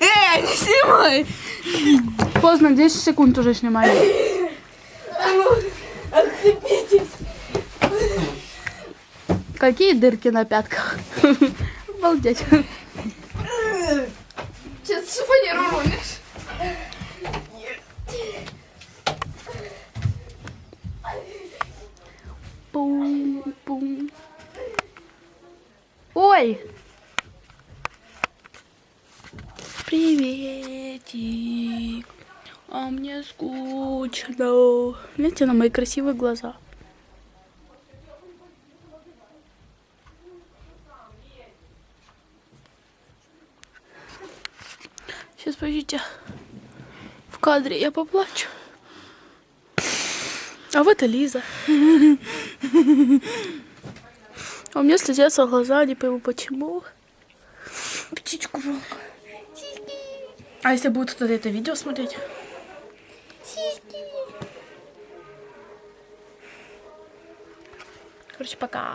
Эй, а не снимай! Поздно, 10 секунд уже снимаю. А ну, отцепитесь! Какие дырки на пятках? Обалдеть. Сейчас шифонеру рулишь. Пум-пум. Ой! Приветик. А мне скучно. Гляньте на мои красивые глаза. Сейчас, подождите. В кадре я поплачу. А вот и Лиза. А у меня слезятся глаза, не пойму почему. Птичку волк. А если будет кто-то это видео смотреть? Короче, пока.